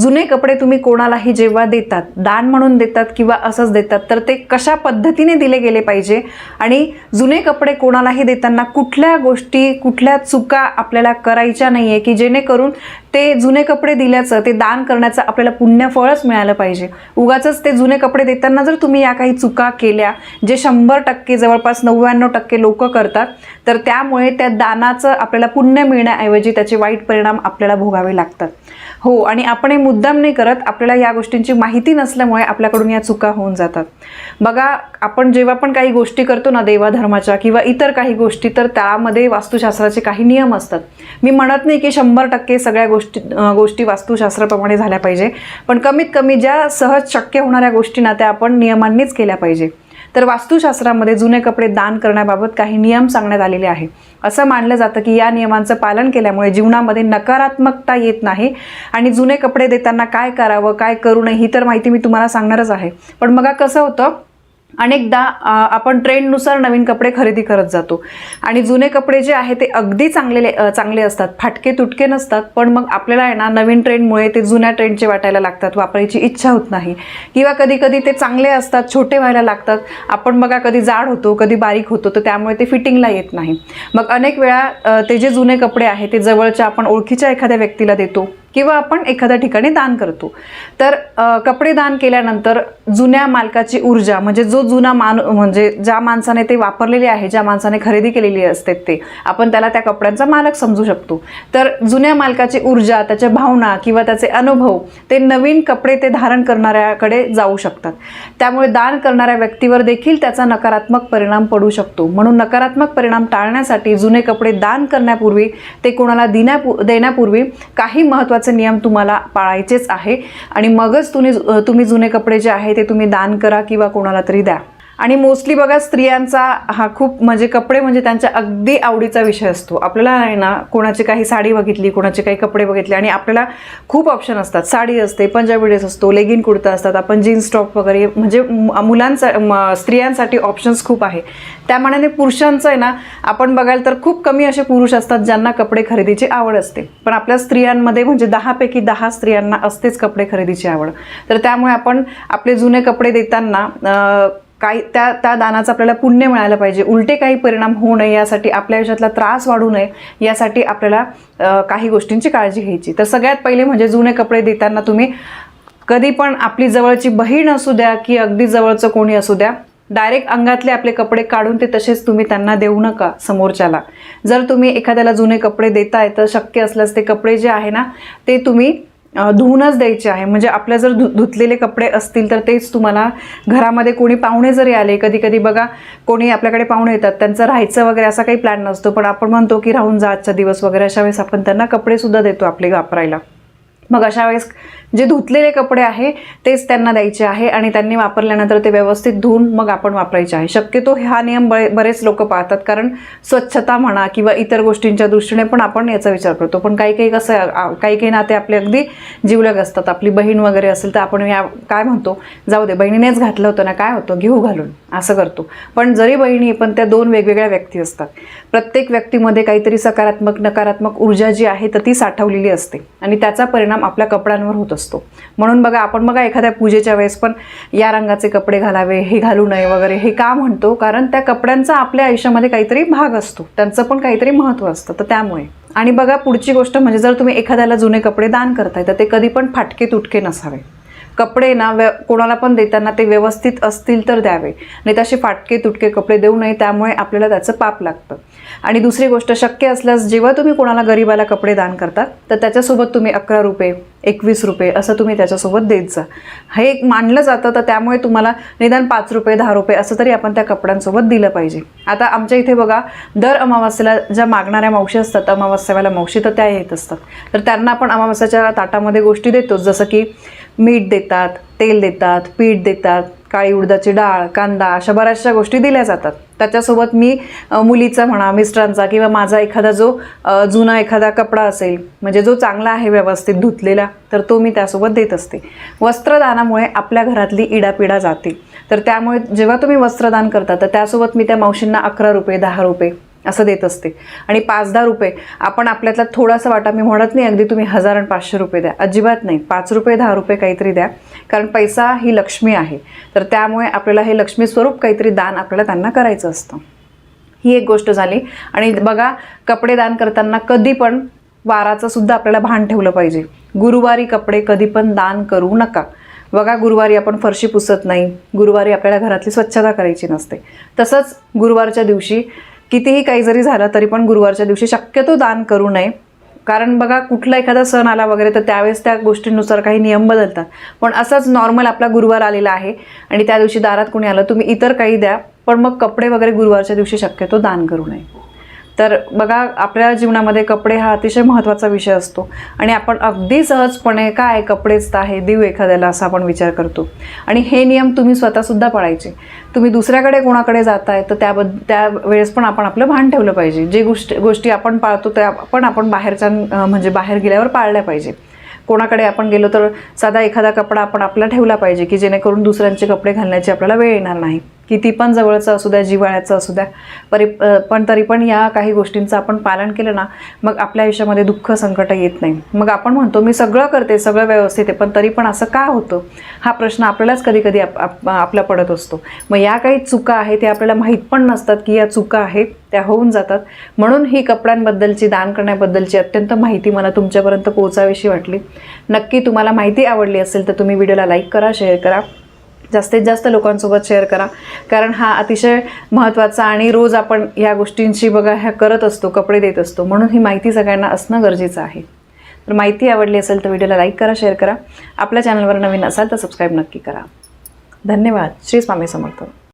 जुने कपडे तुम्ही कोणालाही जेव्हा देतात दान म्हणून देतात किंवा असंच देतात तर ते कशा पद्धतीने दिले गेले पाहिजे? आणि जुने कपडे कोणालाही देताना कुठल्या गोष्टी कुठल्या चुका आपल्याला करायच्या नाही आहे की जेणेकरून ते जुने कपडे दिल्याचं ते दान करण्याचं आपल्याला पुण्यफळच मिळालं पाहिजे. उगाच ते जुने कपडे देताना जर तुम्ही या काही चुका केल्या जे शंभर टक्के जवळपास नव्याण्णव टक्के लोक करतात तर त्यामुळे त्या दानाचं आपल्याला पुण्य मिळण्याऐवजी त्याचे वाईट परिणाम आपल्याला भोगावे लागतात. हो आणि आपण हे मुद्दाम नाही करत आपल्याला या गोष्टींची माहिती नसल्यामुळे आपल्याकडून या चुका होऊन जातात. बघा आपण जेव्हा पण काही गोष्टी करतो ना देवाधर्माच्या किंवा इतर काही गोष्टी तर त्यामध्ये वास्तुशास्त्राचे काही नियम असतात. मी म्हणत नाही की शंभर टक्के सगळ्या गोष्टी गोष्टी वास्तुशास्त्राप्रमाणे झाल्या पाहिजे पण कमीत कमी ज्या सहज शक्य होणाऱ्या गोष्टी ना त्या आपण नियमांनीच केल्या पाहिजे. तर वास्तुशास्त्रामध्ये जुने कपडे दान करण्याबाबत काही नियम सांगण्यात आलेले आहे. असं मानलं जातं की या नियमांचं पालन केल्यामुळे जीवनामध्ये नकारात्मकता येत नाही आणि जुने कपडे देताना काय करावं काय करू नये ही तर माहिती मी तुम्हाला सांगणारच आहे. पण मग कसं होतं? अनेकदा आपण ट्रेंडनुसार नवीन कपडे खरेदी करत जातो. आणि जुने कपडे जे आहे ते अगदी चांगले चांगले असतात. फाटके तुटके नसतात. पण मग आपल्याला आहे ना नवीन ट्रेंडमुळे ते जुन्या ट्रेंडचे वाटायला लागतात. वापरायची इच्छा होत नाही. किंवा कधी कधी ते चांगले असतात छोटे व्हायला लागतात. आपण बघा कधी जाड होतो कधी बारीक होतो तर त्यामुळे ते फिटिंगला येत नाही. मग अनेक वेळा ते जे जुने कपडे आहे ते जवळच्या आपण ओळखीच्या एखाद्या व्यक्तीला देतो. किंवा आपण एखाद्या ठिकाणी दान करतो. तर कपडे दान केल्यानंतर जुन्या मालकाची ऊर्जा म्हणजे जो जुना मान म्हणजे ज्या माणसाने ते वापरलेले आहे ज्या माणसाने खरेदी केलेली असते ते आपण त्याला त्या कपड्यांचा मालक समजू शकतो. तर जुन्या मालकाची ऊर्जा त्याच्या भावना किंवा त्याचे अनुभव ते नवीन कपडे ते धारण करणाऱ्याकडे जाऊ शकतात. त्यामुळे दान करणाऱ्या व्यक्तीवर देखील त्याचा नकारात्मक परिणाम पडू शकतो. म्हणून नकारात्मक परिणाम टाळण्यासाठी जुने कपडे दान करण्यापूर्वी ते कोणाला दिण्यापू देण्यापूर्वी काही महत्त्वाचे नियम तुम्हाला पाळायचेच आहे. आणि मगच तुम्ही तुम्ही जुने कपडे जे आहे ते तुम्ही दान करा किंवा कोणाला तरी द्या. आणि मोस्टली बघा स्त्रियांचा हा खूप म्हणजे कपडे म्हणजे त्यांच्या अगदी आवडीचा विषय असतो. आपल्याला आहे ना कोणाची काही साडी बघितली कोणाचे काही कपडे बघितले आणि आपल्याला खूप ऑप्शन असतात. साडी असते पंजाबी ड्रेस असतो लेगिन कुर्ता असतात आपण जीन्स टॉप वगैरे म्हणजे मुलांचा स्त्रियांसाठी ऑप्शन्स खूप आहे. त्यामानाने पुरुषांचं आहे ना आपण बघाल तर खूप कमी असे पुरुष असतात ज्यांना कपडे खरेदीची आवड असते. पण आपल्या स्त्रियांमध्ये म्हणजे दहापैकी दहा स्त्रियांना असतेच कपडे खरेदीची आवड. तर त्यामुळे आपण आपले जुने कपडे देताना काही त्या त्या दानाचं आपल्याला पुण्य मिळालं पाहिजे. उलटे काही परिणाम होऊ नये यासाठी आपल्या आयुष्यातला त्रास वाढू नये यासाठी आपल्याला काही गोष्टींची काळजी घ्यायची. तर सगळ्यात पहिले म्हणजे जुने कपडे देताना तुम्ही कधी पण आपली जवळची बहीण असू द्या की अगदी जवळचं कोणी असू द्या डायरेक्ट अंगातले आपले कपडे काढून ते तसेच तुम्ही त्यांना देऊ नका समोरच्याला. जर तुम्ही एखाद्याला जुने कपडे देताय तर शक्य असल्यास ते कपडे जे आहे ना ते तुम्ही धुवूनच द्यायचे आहे. म्हणजे आपल्या जर धु धुतलेले कपडे असतील तर तेच तुम्हाला घरामध्ये कोणी पाहुणे जरी आले कधी कधी बघा कोणी आपल्याकडे पाहुणे येतात त्यांचं राहायचं वगैरे असा काही प्लॅन नसतो. पण आपण म्हणतो की राहून जा आजचा दिवस वगैरे अशा वेळेस आपण त्यांना कपडेसुद्धा देतो आपले वापरायला. मग अशा वेळेस जे धुतलेले कपडे आहे तेच त्यांना द्यायचे आहे आणि त्यांनी वापरल्यानंतर ते व्यवस्थित धुवून मग आपण वापरायचे आहे. शक्यतो हा नियम बरे बरेच लोक पाळतात कारण स्वच्छता म्हणा किंवा इतर गोष्टींच्या दृष्टीने पण आपण याचा विचार करतो. पण काही काही कसं काही काही नाते आपले अगदी जिवलग असतात. आपली बहीण वगैरे असेल तर आपण या काय म्हणतो जाऊ दे बहिणीनेच घातलं होतं ना काय होतं घेऊ घालून असं करतो. पण जरी बहिणी पण त्या दोन वेगवेगळ्या व्यक्ती असतात. प्रत्येक व्यक्तीमध्ये काहीतरी सकारात्मक नकारात्मक ऊर्जा जी आहे तर ती साठवलेली असते. आणि त्याचा परिणाम आपल्या कपड्यांवर होत असतो. म्हणून बघा आपण बघा एखाद्या पूजेच्या वेळेस पण या रंगाचे कपडे घालावे हे घालू नये वगैरे हे का म्हणतो? कारण त्या कपड्यांचा आपल्या आयुष्यामध्ये काहीतरी भाग असतो. त्यांचं पण काहीतरी महत्त्व असतं. तर त्यामुळे. आणि बघा पुढची गोष्ट म्हणजे जर तुम्ही एखाद्याला जुने कपडे दान करताय तर ते कधी पण फाटके तुटके नसावे. कपडे ना व्य कोणाला पण देताना ते व्यवस्थित असतील तर द्यावे. नाही तर असे फाटके तुटके कपडे देऊ नये त्यामुळे आपल्याला त्याचं पाप लागतं. आणि दुसरी गोष्ट शक्य असल्यास जेव्हा तुम्ही कोणाला गरीबाला कपडे दान करतात तर त्याच्यासोबत तुम्ही अकरा रुपये एकवीस रुपये असं तुम्ही त्याच्यासोबत देत जा. हे एक मानलं जातं तर त्यामुळे तुम्हाला निदान पाच रुपये दहा रुपये असं तरी आपण त्या कपड्यांसोबत दिलं पाहिजे. आता आमच्या इथे बघा दर अमावास्येला ज्या मागणाऱ्या मावशी असतात अमावास्यावाल्या मावशी तर त्या येत असतात. तर त्यांना आपण अमावास्याच्या ताटामध्ये गोष्टी देतोच जसं की मीठ देतात तेल देतात पीठ देतात काळी उडदाची डाळ कांदा अशा बऱ्याचशा गोष्टी दिल्या जातात. त्याच्यासोबत मी मुलीचा म्हणा मिस्टरांचा किंवा माझा एखादा जो जुना एखादा कपडा असेल म्हणजे जो चांगला आहे व्यवस्थित धुतलेला तर तो मी त्यासोबत देत असते. वस्त्रदानामुळे आपल्या घरातली इडापिडा जाते. तर त्यामुळे जेव्हा तुम्ही वस्त्रदान करता तर त्यासोबत मी त्या मावशींना अकरा रुपये दहा रुपये असं देत असते. आणि पाच दहा रुपये आपण आपल्यातला थोडासा वाटा मी म्हणत नाही अगदी तुम्ही हजार आणि पाचशे रुपये द्या. अजिबात नाही. पाच रुपये दहा रुपये काहीतरी द्या. कारण पैसा ही लक्ष्मी आहे. तर त्यामुळे आपल्याला हे लक्ष्मी स्वरूप काहीतरी दान आपल्याला त्यांना करायचं असतं. ही एक गोष्ट झाली. आणि बघा कपडे दान करताना कधी पण वाराचं सुद्धा आपल्याला भान ठेवलं पाहिजे. गुरुवारी कपडे कधी पण दान करू नका. बघा गुरुवारी आपण फरशी पुसत नाही. गुरुवारी आपल्याला घरातली स्वच्छता करायची नसते. तसंच गुरुवारच्या दिवशी कितीही काही जरी झालं तरी पण गुरुवारच्या दिवशी शक्यतो दान करू नये. कारण बघा कुठला एखादा सण आला वगैरे तर त्यावेळेस त्या गोष्टींनुसार काही नियम बदलतात. पण असंच नॉर्मल आपला गुरुवार आलेला आहे आणि त्या दिवशी दारात कोणी आलं तुम्ही इतर काही द्या पण मग कपडे वगैरे गुरुवारच्या दिवशी शक्यतो दान करू नये. तर बघा आपल्या जीवनामध्ये कपडे हा अतिशय महत्त्वाचा विषय असतो. आणि आपण अगदी सहजपणे काय कपडेच तर आहे देऊ एखाद्याला असा आपण विचार करतो. आणि हे नियम तुम्ही स्वतःसुद्धा पाळायचे. तुम्ही दुसऱ्याकडे कोणाकडे जाताय तर त्याबद्द त्यावेळेस पण आपण आपलं भान ठेवलं पाहिजे. जे गोष्टी गोष्टी आपण पाळतो त्या पण आपण बाहेरच्या म्हणजे बाहेर गेल्यावर पाळल्या पाहिजे. कोणाकडे आपण गेलो तर साधा एखादा कपडा आपण आपला ठेवला पाहिजे की जेणेकरून दुसऱ्यांचे कपडे घालण्याची आपल्याला वेळ येणार नाही. किती पण जवळचं असू द्या जिव्हाळ्याचं असू द्या परी पण तरी पण या काही गोष्टींचं आपण पालन केलं ना मग आपल्या आयुष्यामध्ये दुःख संकट येत नाही. मग आपण म्हणतो मी सगळं करते सगळं व्यवस्थित आहे पण तरी पण असं का होतं? हा प्रश्न आपल्यालाच कधी कधी आप, आप, आपला पडत असतो. मग या काही चुका आहेत त्या आपल्याला माहीत पण नसतात की या चुका आहेत त्या होऊन जातात. म्हणून ही कपड्यांबद्दलची दान करण्याबद्दलची अत्यंत माहिती मला तुमच्यापर्यंत पोहोचावीशी वाटली. नक्की तुम्हाला माहिती आवडली असेल तर तुम्ही व्हिडिओला लाईक करा शेअर करा. जास्तीत जास्त लोकांसोबत शेअर करा. कारण हा अतिशय महत्त्वाचा आणि रोज आपण या गोष्टींची बघा ह्या करत असतो कपडे देत असतो. म्हणून ही माहिती सगळ्यांना असणं गरजेचं आहे. तर माहिती आवडली असेल तर व्हिडिओला लाईक करा शेअर करा. आपल्या चॅनलवर नवीन असाल तर सबस्क्राईब नक्की करा. धन्यवाद. श्री स्वामी समर्थ.